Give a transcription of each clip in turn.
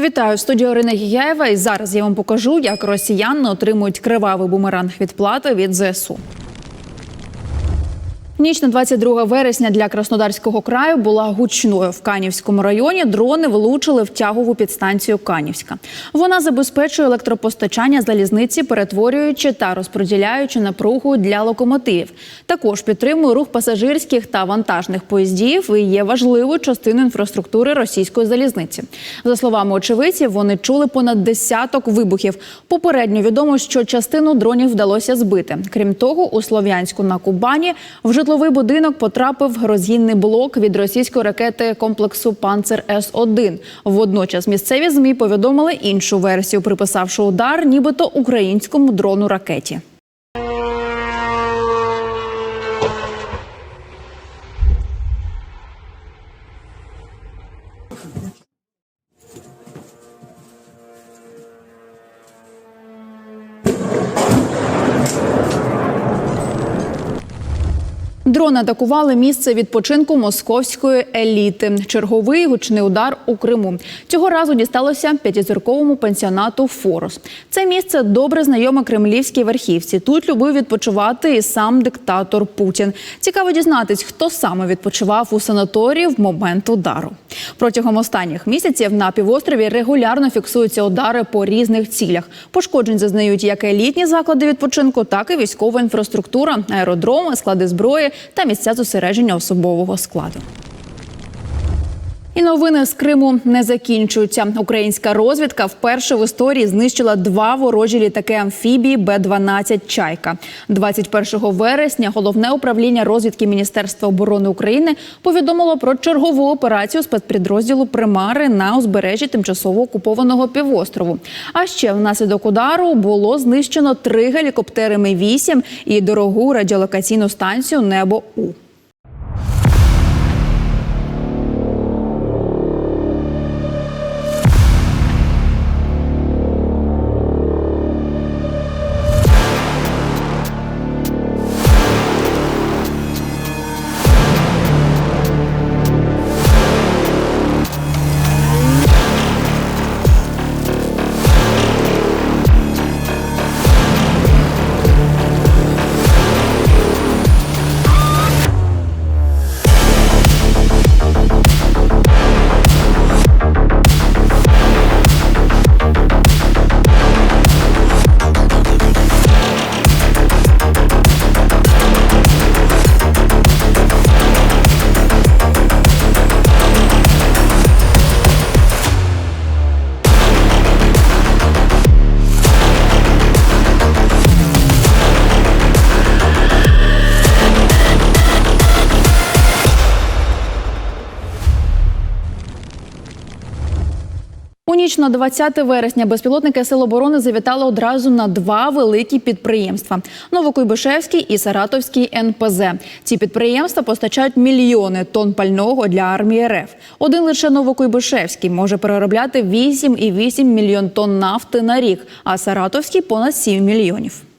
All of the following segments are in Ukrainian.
Вітаю студію Орина Гіяєва. І зараз я вам покажу, як росіяни отримують кривавий бумеранг відплати від ЗСУ. Ніч на 22 вересня для Краснодарського краю була гучною. В Канівському районі дрони влучили в тягову підстанцію Канівська. Вона забезпечує електропостачання залізниці, перетворюючи та розподіляючи напругу для локомотивів. Також підтримує рух пасажирських та вантажних поїздів і є важливою частиною інфраструктури російської залізниці. За словами очевидців, вони чули понад десяток вибухів. Попередньо відомо, що частину дронів вдалося збити. Крім того, у Слов'янську на Кубані в житловий будинок потрапив розгінний блок від російської ракети комплексу Панцер С 1 Водночас місцеві змі повідомили іншу версію, приписавши удар, нібито українському дрону ракеті. Дрони атакували місце відпочинку московської еліти. Черговий гучний удар у Криму. Цього разу дісталося п'ятизірковому пенсіонату Форос. Це місце добре знайоме кремлівській верхівці. Тут любив відпочивати і сам диктатор Путін. Цікаво дізнатись, хто саме відпочивав у санаторії в момент удару. Протягом останніх місяців на півострові регулярно фіксуються удари по різних цілях. Пошкоджень зазнають як елітні заклади відпочинку, так і військова інфраструктура, аеродроми, склади зброї та місця зосередження особового складу. І новини з Криму не закінчуються. Українська розвідка вперше в історії знищила два ворожі літаки амфібії Б-12 Чайка. 21 вересня головне управління розвідки Міністерства оборони України повідомило про чергову операцію спецпідрозділу Примари на узбережжі тимчасово окупованого півострову. А ще внаслідок удару було знищено три гелікоптери Ми-8 і дорогу радіолокаційну станцію Небо У. ніч на 20 вересня безпілотники Сил оборони завітали одразу на два великі підприємства: Новокуйбишевський і Саратовський НПЗ. Ці підприємства постачають мільйони тонн пального для армії РФ. Один лише Новокуйбишевський може переробляти 8,8 мільйон тонн нафти на рік, а Саратовський понад 7 мільйонів.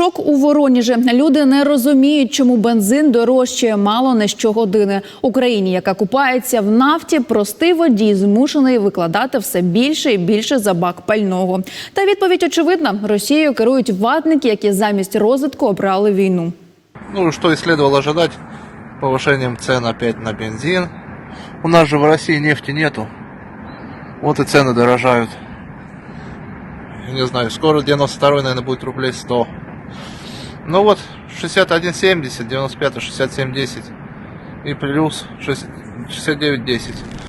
Шок у Вороніжі. Люди не розуміють, чому бензин дорожчає мало не щогодини. Україні, яка купається в нафті, простий водій змушений викладати все більше і більше за бак пального. Та відповідь очевидна: Росією керують ватники, які замість розвитку обрали війну. Ну, что и следовало ожидать, повышением цен опять на бензин. У нас же в России нефти нету. Вот и цены дорожают. Я Не знаю, скоро 92 наверное, будет рублей 100. Ну вот, 61,70, 95, 67,10. И плюс 6 69,10.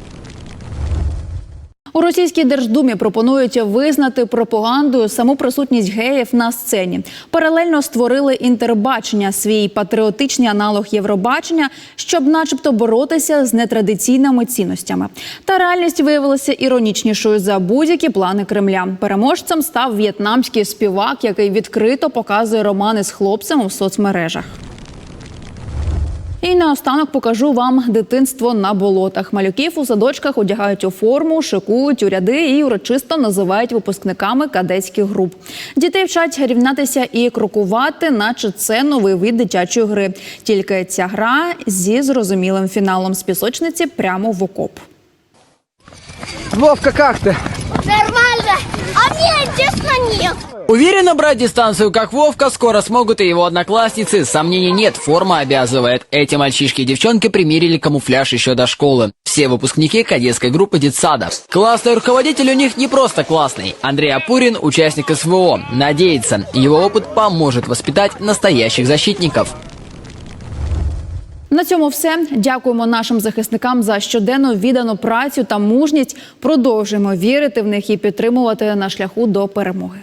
У російській держдумі пропонують визнати пропагандою саму присутність геїв на сцені. Паралельно створили інтербачення, свій патріотичний аналог Євробачення, щоб, начебто, боротися з нетрадиційними цінностями. Та реальність виявилася іронічнішою за будь-які плани Кремля. Переможцем став в'єтнамський співак, який відкрито показує романи з хлопцем у соцмережах. І наостанок покажу вам дитинство на болотах. Малюків у садочках одягають у форму, шикують у ряди і урочисто називають випускниками кадетських груп. Дітей вчать рівнятися і крокувати, наче це новий вид дитячої гри. Тільки ця гра зі зрозумілим фіналом з пісочниці прямо в окоп. Вовка, как ты? Нормально. А мне честно нет. Уверенно брать дистанцию, как Вовка, скоро смогут и его одноклассницы. Сомнений нет, форма обязывает. Эти мальчишки и девчонки примерили камуфляж еще до школы. Все выпускники кадетской группы детсада. Классный руководитель у них не просто классный. Андрей Апурин, участник СВО, надеется, его опыт поможет воспитать настоящих защитников. На цьому все. Дякуємо нашим захисникам за щоденну віддану працю та мужність. Продовжуємо вірити в них і підтримувати на шляху до перемоги.